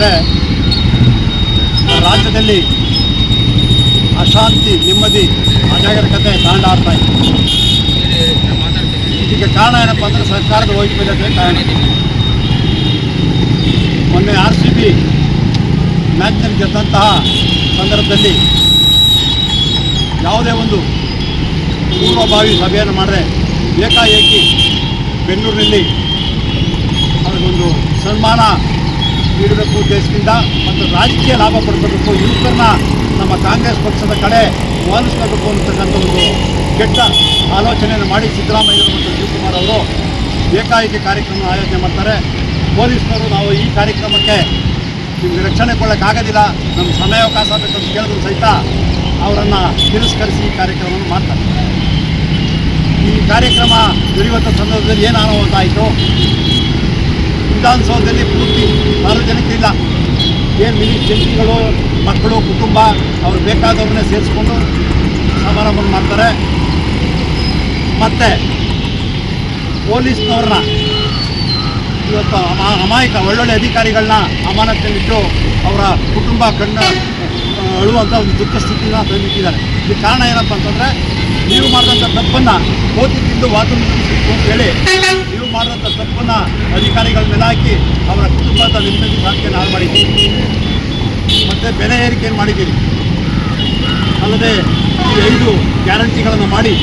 ಅಂದರೆ ರಾಜ್ಯದಲ್ಲಿ ಅಶಾಂತಿ, ನೆಮ್ಮದಿ, ಅಜಾಗರೂಕತೆ ತಾಂಡ ಆಡ್ತಾ ಇದೆ. ಇದಕ್ಕೆ ಕಾರಣ ಏನಪ್ಪ ಅಂದರೆ ಸರ್ಕಾರದ ವೈಫಲ್ಯತೆ ಕಾರಣ. ಮೊನ್ನೆ ಆರ್ ಸಿ ಬಿ ಮ್ಯಾಚ್ನಲ್ಲಿ ಗೆದ್ದಂತಹ ಸಂದರ್ಭದಲ್ಲಿ ಯಾವುದೇ ಒಂದು ಪೂರ್ವಭಾವಿ ಸಭೆಯನ್ನು ಮಾಡಿದ್ರೆ ಏಕಾಏಕಿ ಬೆಂಗಳೂರಿನಲ್ಲಿ ಅವ್ರಿಗೊಂದು ಸನ್ಮಾನ ನೀಡಬೇಕು ಉದ್ದೇಶದಿಂದ ಮತ್ತು ರಾಜಕೀಯ ಲಾಭ ಪಡ್ಕೋಬೇಕು ಯುವಕರನ್ನ ನಮ್ಮ ಕಾಂಗ್ರೆಸ್ ಪಕ್ಷದ ಕಡೆ ವಾಲಿಸ್ಕೋಬೇಕು ಅಂತಕ್ಕಂಥ ಒಂದು ಕೆಟ್ಟ ಆಲೋಚನೆಯನ್ನು ಮಾಡಿ ಸಿದ್ದರಾಮಯ್ಯ ಮತ್ತು ಶಿವಕುಮಾರ್ ಅವರು ಏಕಾಏಕಿ ಕಾರ್ಯಕ್ರಮ ಆಯೋಜನೆ ಮಾಡ್ತಾರೆ. ಪೊಲೀಸ್ನವರು ನಾವು ಈ ಕಾರ್ಯಕ್ರಮಕ್ಕೆ ನಿಮಗೆ ರಕ್ಷಣೆ ಕೊಡೋಕ್ಕಾಗೋದಿಲ್ಲ ನಮ್ಮ ಸಮಯಾವಕಾಶ ಬೇಕಂತ ಕೇಳಿದ್ರು ಸಹಿತ ಅವರನ್ನು ತಿರಸ್ಕರಿಸಿ ಈ ಕಾರ್ಯಕ್ರಮವನ್ನು ಮಾಡ್ತಾರೆ. ಈ ಕಾರ್ಯಕ್ರಮ ನಡೆಯುವಂಥ ಸಂದರ್ಭದಲ್ಲಿ ಏನು ಅನುಭವ ಆಯಿತು? ವಿಧಾನಸೌಧದಲ್ಲಿ ಪೂರ್ತಿ ಸಾರ್ವಜನಿಕರಿಲ್ಲ ಏನು ಮಿನಿ ಜಂಟಿಗಳು, ಮಕ್ಕಳು, ಕುಟುಂಬ, ಅವ್ರು ಬೇಕಾದವ್ರನ್ನೇ ಸೇರಿಸ್ಕೊಂಡು ಸಮಾರಂಭ ಮಾಡ್ತಾರೆ. ಮತ್ತು ಪೊಲೀಸ್ನವ್ರನ್ನ ಇವತ್ತು ಅಮಾ, ಅಮಾಯಕ, ಒಳ್ಳೊಳ್ಳೆ ಅಧಿಕಾರಿಗಳನ್ನ ಅಮಾನತಿನಲ್ಲಿಟ್ಟು ಅವರ ಕುಟುಂಬ ಕಣ್ಣು ಅಳುವಂಥ ಒಂದು ದುಃಖ ಸ್ಥಿತಿನ ತಂದಿಟ್ಟಿದ್ದಾರೆ. ಇದಕ್ಕೆ ಕಾರಣ ಏನಪ್ಪ ಅಂತಂದರೆ, ನೀವು ಮಾಡಿದಂಥ ತಪ್ಪನ್ನು ಕೋತಿ ತಿಂದು ವಾತಾವರಣ ಅಂತ ಹೇಳಿ ಮಾಡಿದಂಥ ತಪ್ಪನ್ನು ಅಧಿಕಾರಿಗಳ ಮೇಲೆ ಹಾಕಿ ಅವರ ಕುಟುಂಬದ ನೆಮ್ಮದಿ ಶಾಂತಿಯನ್ನು ಹಾಳು ಮಾಡಿದ್ದೀವಿ. ಮತ್ತು ಬೆಲೆ ಏರಿಕೆಯನ್ನು ಮಾಡಿದ್ದೀರಿ ಅಲ್ಲದೆ ಈ ಐದು ಗ್ಯಾರಂಟಿಗಳನ್ನು ಮಾಡಿ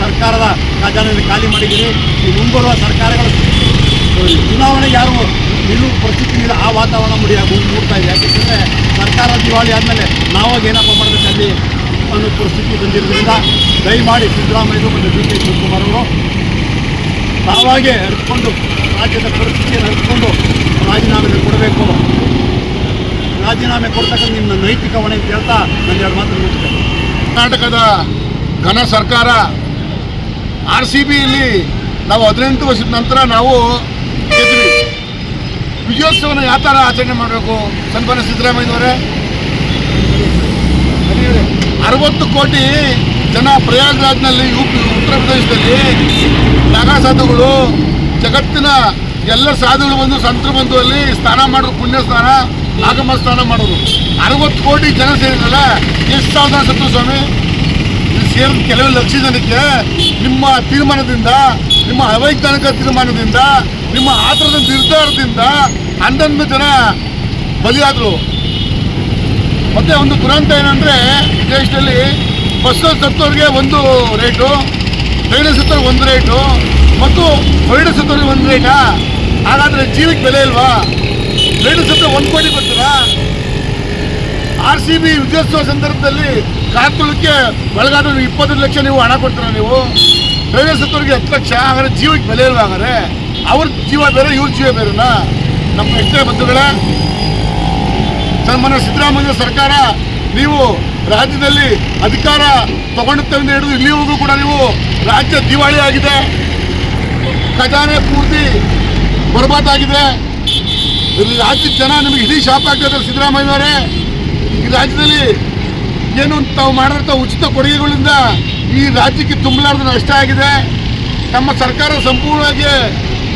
ಸರ್ಕಾರದ ಖಜಾನೆಯನ್ನು ಖಾಲಿ ಮಾಡಿದ್ದೀರಿ. ಈ ಮುಂಬರುವ ಸರ್ಕಾರಗಳು ಚುನಾವಣೆ ಯಾರು ನಿಲ್ಲುವ ಪರಿಸ್ಥಿತಿ ಇಲ್ಲ, ಆ ವಾತಾವರಣ ಮುಡಿ ಮೂಡ್ತಾ ಇದೆ. ಯಾಕೆಂದರೆ ಸರ್ಕಾರ ದಿವಾಳಿ ಆದಮೇಲೆ ನಾವಾಗ ಏನಪ್ಪ ಮಾಡಬೇಕು ಅಲ್ಲಿ ಅನ್ನೋ ಪರಿಸ್ಥಿತಿ ಬಂದಿರೋದ್ರಿಂದ ದಯಮಾಡಿ ಸಿದ್ದರಾಮಯ್ಯರು ಮತ್ತು ಡಿ ಕೆ ಶಿವಕುಮಾರ್ ಅವರು ತಾವಾಗೇ ಅರಿತುಕೊಂಡು ರಾಜ್ಯದ ಪರಿಸ್ಥಿತಿಯನ್ನು ಅರಿತುಕೊಂಡು ರಾಜೀನಾಮೆ ಕೊಡಬೇಕು. ರಾಜೀನಾಮೆ ಕೊಡ್ತಕ್ಕಂಥ ನಿಮ್ಮ ನೈತಿಕ ಹೊಣೆ ಅಂತ ಹೇಳ್ತಾ ನಾನು ಎರಡು ಮಾತು ಕರ್ನಾಟಕದ ಘನ ಸರ್ಕಾರ ಆರ್ ಸಿ ಬಿಯಲ್ಲಿ ನಾವು ಹದಿನೆಂಟು ವರ್ಷದ ನಂತರ ನಾವು ಗೆದ್ವಿ. ವಿಜಯೋತ್ಸವನ ಯಾವ ಥರ ಆಚರಣೆ ಮಾಡಬೇಕು? ಸನ್ಮಾನ್ಯ ಸಿದ್ದರಾಮಯ್ಯವರೇ ಅರವತ್ತು ಕೋಟಿ ಜನ ಪ್ರಯಾಗ್ರಾಜ್ನಲ್ಲಿ ಯು ಪಿ ಉತ್ತರ ಪ್ರದೇಶದಲ್ಲಿ ನಾಗಾ ಸಾಧುಗಳು ಜಗತ್ತಿನ ಎಲ್ಲ ಸಾಧುಗಳು ಬಂದು ಸಂತರು ಬಂದು ಅಲ್ಲಿ ಸ್ನಾನ ಮಾಡೋದು ಪುಣ್ಯ ಸ್ನಾನ ನಾಗಮ್ಮ ಸ್ನಾನ ಮಾಡೋದು ಅರವತ್ತು ಕೋಟಿ ಜನ ಸೇರಿದ್ರಲ್ಲ, ಎಷ್ಟು ಸಾವಿರ ಸತ್ತು ಸ್ವಾಮಿ? ಸೇರಿದ ಕೆಲವು ಲಕ್ಷ ಜನಕ್ಕೆ ನಿಮ್ಮ ತೀರ್ಮಾನದಿಂದ, ನಿಮ್ಮ ಅವೈಜ್ಞಾನಿಕ ತೀರ್ಮಾನದಿಂದ, ನಿಮ್ಮ ಆತರದ ನಿರ್ಧಾರದಿಂದ ಹನ್ನೊಂದು ಜನ ಬಲಿಯಾದರು. ಮತ್ತೆ ಒಂದು ದುರಂತ ಏನಂದ್ರೆ ದೇಶದಲ್ಲಿ ಬಸ್ಸಲ್ಲಿ ಸತ್ತವ್ರಿಗೆ ಒಂದು ರೇಟು ಟ್ರೈನಲ್ಲಿ ಸತ್ತವ್ರಿಗೆ ಒಂದು ರೇಟು ಮತ್ತು ಹೊರಡ ಸತ್ತವ್ರಿಗೆ ಒಂದು ರೇಟಾ ಹಾಗಾದರೆ ಜೀವಕ್ಕೆ ಬೆಲೆ ಇಲ್ವಾ? ಫ್ಲೈಟ್ ಸತ್ತ ಒಂದು ಕೋಟಿ ಬರ್ತೀರಾ ಆರ್ ಸಿ ಬಿ ವಿಜಯೋತ್ಸವ ಸಂದರ್ಭದಲ್ಲಿ ಕಾತುಳಕ್ಕೆ ಒಳಗಾದ್ರೆ ಇಪ್ಪತ್ತೈದು ಲಕ್ಷ ನೀವು ಹಣ ಕೊಡ್ತೀರಾ ನೀವು? ಟ್ರೈನಲ್ಲಿ ಸತ್ತವ್ರಿಗೆ ಹತ್ತು ಲಕ್ಷ, ಹಾಗಾದ್ರೆ ಜೀವಕ್ಕೆ ಬೆಲೆ ಇಲ್ವಾ ಹಾಗಾದ್ರೆ? ಅವ್ರ ಜೀವ ಬೇರೆ, ಇವ್ರ ಜೀವ ಬೇರೆನಾ? ನಮ್ಮ ಎಷ್ಟೇ ಬಂಧುಗಳೇ ಸನ್ಮಾನ್ಯ ಸಿದ್ದರಾಮಯ್ಯ ಸರ್ಕಾರ ನೀವು ರಾಜ್ಯದಲ್ಲಿ ಅಧಿಕಾರ ತಗೊಂಡಿದ್ದರಿಂದ ಹಿಡಿದು ಇಲ್ಲಿವರೆಗೂ ಕೂಡ ನೀವು ರಾಜ್ಯ ದಿವಾಳಿ ಆಗಿದೆ. ಖಜಾನೆ ಪೂರ್ತಿ ಬರ್ಬಾದಾಗಿದೆ ರಾಜ್ಯದ ಜನ ನಿಮಗೆ ಇಡೀ ಶಾಪ್ ಆಗ್ತಿದ್ದಾರೆ ಸಿದ್ದರಾಮಯ್ಯನವರೇ ಈ ರಾಜ್ಯದಲ್ಲಿ ಏನು ತಾವು ಮಾಡಿದಂಥ ಉಚಿತ ಕೊಡುಗೆಗಳಿಂದ ಈ ರಾಜ್ಯಕ್ಕೆ ತುಂಬಲಾರದ ನಷ್ಟ ಆಗಿದೆ. ನಮ್ಮ ಸರ್ಕಾರ ಸಂಪೂರ್ಣವಾಗಿ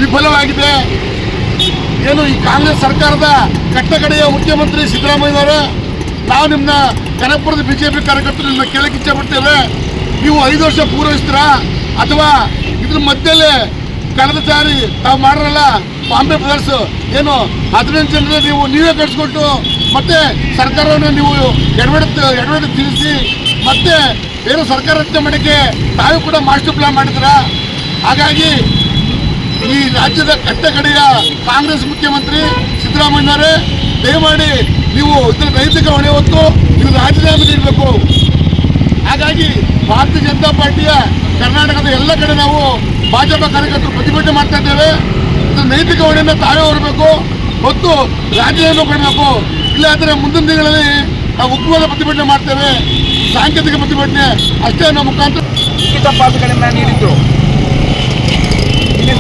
ವಿಫಲವಾಗಿದೆ. ಏನು ಈ ಕಾಂಗ್ರೆಸ್ ಸರ್ಕಾರದ ಕಟ್ಟಕಡೆಯ ಮುಖ್ಯಮಂತ್ರಿ ಸಿದ್ದರಾಮಯ್ಯನವರು ನಾವು ನಿಮ್ಮನ್ನ ಕನಕಪುರದ ಬಿಜೆಪಿ ಕಾರ್ಯಕರ್ತರು ನಿಮ್ಮನ್ನ ಕೇಳಕ್ಕೆ ನೀವು ಐದು ವರ್ಷ ಪೂರೈಸ್ತೀರಾ? ಅಥವಾ ಇದ್ರ ಮಧ್ಯಲ್ಲೇ ಕಳೆದ ಸಾರಿ ತಾವು ಮಾಡಿರಲ್ಲ? ಬಾಂಬೆ ಬ್ರದರ್ಸ್ ಏನು ಹದಿನೆಂಟು ಜನರಲ್ಲಿ ನೀವು, ನೀವೇ ಕಟ್ಸ್ಕೊಟ್ಟು ಮತ್ತೆ ಸರ್ಕಾರವನ್ನು ನೀವು ಎಡವಡ ಎಡವಡ ತಿಳಿಸಿ ಮತ್ತೆ ಏನು ಸರ್ಕಾರ ರಚನೆ ಮಾಡೋಕ್ಕೆ ತಾವು ಕೂಡ ಮಾಸ್ಟರ್ ಪ್ಲಾನ್ ಮಾಡಿದ್ರ ಹಾಗಾಗಿ ರಾಜ್ಯದ ಕಟ್ಟ ಕಡೆಯ ಕಾಂಗ್ರೆಸ್ ಮುಖ್ಯಮಂತ್ರಿ ಸಿದ್ದರಾಮಯ್ಯನವರೇ, ದಯಮಾಡಿ ನೀವು ಇದರ ನೈತಿಕ ಹೊಣೆ ಹೊತ್ತು ನೀವು ರಾಜೀನಾಮೆ ನೀಡಬೇಕು. ಹಾಗಾಗಿ ಭಾರತೀಯ ಜನತಾ ಪಾರ್ಟಿಯ ಕರ್ನಾಟಕದ ಎಲ್ಲ ಕಡೆ ನಾವು ಭಾಜಪ ಕಾರ್ಯಕರ್ತರು ಪ್ರತಿಭಟನೆ ಮಾಡ್ತಾ ಇದ್ದೇವೆ. ಇದರ ನೈತಿಕ ಹೊಣೆಯನ್ನು ತಾವೇ ಹೊರಬೇಕು. ಮತ್ತು ರಾಜೀನಾಮೆ ಕೊಡಬೇಕು. ಇಲ್ಲಾಂದರೆ ಮುಂದಿನ ದಿನಗಳಲ್ಲಿ ನಾವು ಉಗ್ರವಾದ ಪ್ರತಿಭಟನೆ ಮಾಡ್ತೇವೆ. ಸಾಂಕೇತಿಕ ಪ್ರತಿಭಟನೆ ಅಷ್ಟೇ ನಮ್ಮ ಮುಖಾಂತರ. ಲಿಖಿತ ಪಾತ್ರಗಳನ್ನು ನೀಡಿದ್ದು.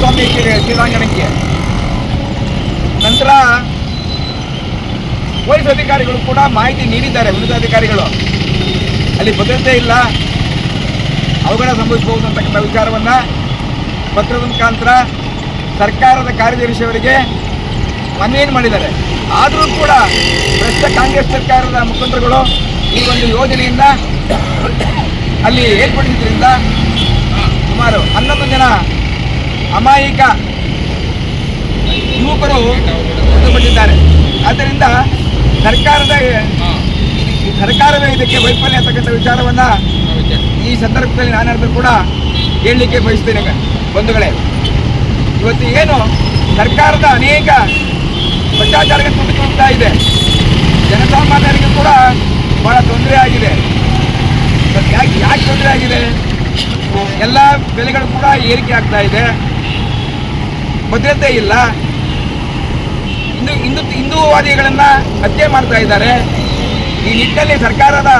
ಸ್ವಾಮಿ ಕ್ರೀಡಾಂಗಣಕ್ಕೆ ನಂತರ ಪೊಲೀಸ್ ಅಧಿಕಾರಿಗಳು ಕೂಡ ಮಾಹಿತಿ ನೀಡಿದ್ದಾರೆ ಉನ್ನತ ಅಧಿಕಾರಿಗಳು. ಅಲ್ಲಿ ಭದ್ರತೆ ಇಲ್ಲ. ಅವಘಡ ಸಂಭವಿಸಬಹುದು ಅಂತಕ್ಕಂಥ ವಿಚಾರವನ್ನು ಪತ್ರದ ಮುಖಾಂತರ ಸರ್ಕಾರದ ಕಾರ್ಯದರ್ಶಿಯವರಿಗೆ ಮನವಿಯನ್ನು ಮಾಡಿದ್ದಾರೆ. ಆದರೂ ಕೂಡ ಭ್ರಷ್ಟ ಕಾಂಗ್ರೆಸ್ ಸರ್ಕಾರದ ಮುಖಂಡರುಗಳು ಈ ಒಂದು ಯೋಜನೆಯಿಂದ ಅಲ್ಲಿ ಏರ್ಪಡಿಸಿದ್ರಿಂದ ಸುಮಾರು ಹನ್ನೊಂದು ಜನ ಅಮಾಯಕ ಯುವಕರು ಮೃತಪಟ್ಟಿದ್ದಾರೆ ಆದ್ದರಿಂದ ಸರ್ಕಾರದ ಈ ಸರ್ಕಾರವೇ ಇದಕ್ಕೆ ವೈಫಲ್ಯ ಅಂತಕ್ಕಂಥ ವಿಚಾರವನ್ನ ಈ ಸಂದರ್ಭದಲ್ಲಿ ನಾನಾದ್ರೂ ಕೂಡ ಹೇಳಲಿಕ್ಕೆ ಬಯಸ್ತೇನೆ. ಬಂಧುಗಳೇ, ಇವತ್ತು ಏನು ಸರ್ಕಾರದ ಅನೇಕ ಭ್ರಷ್ಟಾಚಾರಕ್ಕೆ ತುಂಬಿಕೊಳ್ತಾ ಇದೆ. ಜನಸಾಮಾನ್ಯರಿಗೆ ಕೂಡ ಬಹಳ ತೊಂದರೆ ಆಗಿದೆ. ಯಾಕೆ ಯಾಕೆ ತೊಂದರೆ ಆಗಿದೆ? ಎಲ್ಲ ಬೆಲೆಗಳು ಕೂಡ ಏರಿಕೆ ಆಗ್ತಾ ಇದೆ. ಭದ್ರತೆ ಇಲ್ಲ. ಹಿಂದೂ ಹಿಂದೂ, ಹಿಂದೂವಾದಿಗಳನ್ನು ಹತ್ಯೆ ಮಾಡ್ತಾ ಇದ್ದಾರೆ. ಈ ನಿಟ್ಟಿನಲ್ಲಿ ಸರ್ಕಾರದ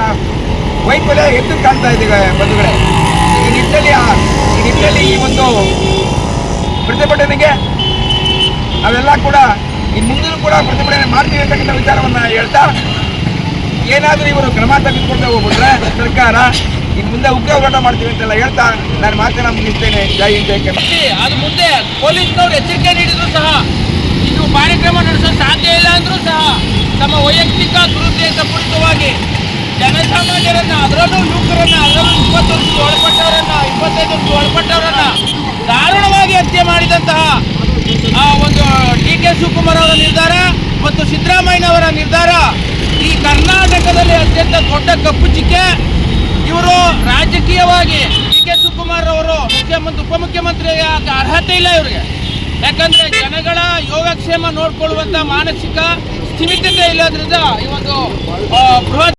ವೈಫಲ್ಯ ಎದ್ದು ಕಾಣ್ತಾ ಇದ್ದೀವಿ ಬಂಧುಗಳೇ. ಈ ನಿಟ್ಟಲ್ಲಿ ಈ ನಿಟ್ಟಲ್ಲಿ ಈ ಒಂದು ಪ್ರತಿಭಟನೆಗೆ ನಾವೆಲ್ಲ ಕೂಡ ಇನ್ನು ಮುಂದೆ ಕೂಡ ಪ್ರತಿಭಟನೆ ಮಾಡ್ತೀವಿ ಅಂತಕ್ಕಂಥ ವಿಚಾರವನ್ನು ಹೇಳ್ತಾ, ಏನಾದರೂ ಇವರು ಕ್ರಮ ತೆಗೆದುಕೊಳ್ತಾ ಹೋಗ್ಬಿಟ್ರೆ ಸರ್ಕಾರ ಇನ್ನು ಮುಂದೆ ಉಗ್ರ ಹೋರಾಟ ಮಾಡ್ತೀವಿ ಅಂತೆಲ್ಲ ಹೇಳ್ತಾ ನಾನು ಮಾತನ್ನ ಮುಗಿಸ್ತೇನೆ. ಜೈ ಹಿಂದ್, ಜೈ ಅದು ಮುಂದೆ ಪೊಲೀಸ್ನವ್ರು ಎಚ್ಚರಿಕೆ ನೀಡಿದ್ರು ಸಹ. ಇದು ಕಾರ್ಯಕ್ರಮ ನಡೆಸಲು ಸಾಧ್ಯ ಇಲ್ಲ ಅಂದ್ರೂ ಸಹ ತಮ್ಮ ವೈಯಕ್ತಿಕ ದುರುದ್ದೇಶಪೂರಿತವಾಗಿ ಜನಸಾಮಾನ್ಯರನ್ನ, ಅದರಲ್ಲೂ ಯುವಕರನ್ನ ಅದರಲ್ಲೂ ಇಪ್ಪತ್ತು ವರ್ಷಕ್ಕೆ ಒಳಪಟ್ಟವರನ್ನ, ಇಪ್ಪತ್ತೈದು ವರ್ಷಕ್ಕೆ ಒಳಪಟ್ಟವರನ್ನ ದಾರುಣವಾಗಿ ಹತ್ಯೆ ಮಾಡಿದಂತಹ, ಆ, ಒಂದು ಡಿ ಕೆ ಶಿವಕುಮಾರ್ ಅವರ ನಿರ್ಧಾರ ಮತ್ತು ಸಿದ್ದರಾಮಯ್ಯನವರ ನಿರ್ಧಾರ ಈ ಕರ್ನಾಟಕದಲ್ಲಿ ಅತ್ಯಂತ ದೊಡ್ಡ ಕಪ್ಪು ಚಿಕ್ಕೆ. ರಾಜಕೀಯವಾಗಿ ಡಿ ಕೆ ಶಿವಕುಮಾರ್ ಅವರು ಮುಖ್ಯಮಂತ್ರಿ ಉಪಮುಖ್ಯಮಂತ್ರಿ ಅರ್ಹತೆ ಇಲ್ಲ ಇವರಿಗೆ. ಯಾಕಂದ್ರೆ ಜನಗಳ ಯೋಗಕ್ಷೇಮ ನೋಡ್ಕೊಳ್ಳುವಂತ ಮಾನಸಿಕ ಸ್ಥಿಮಿತತೆ ಇಲ್ಲದ್ರಿಂದ ಈ ಒಂದು ಬೃಹತ್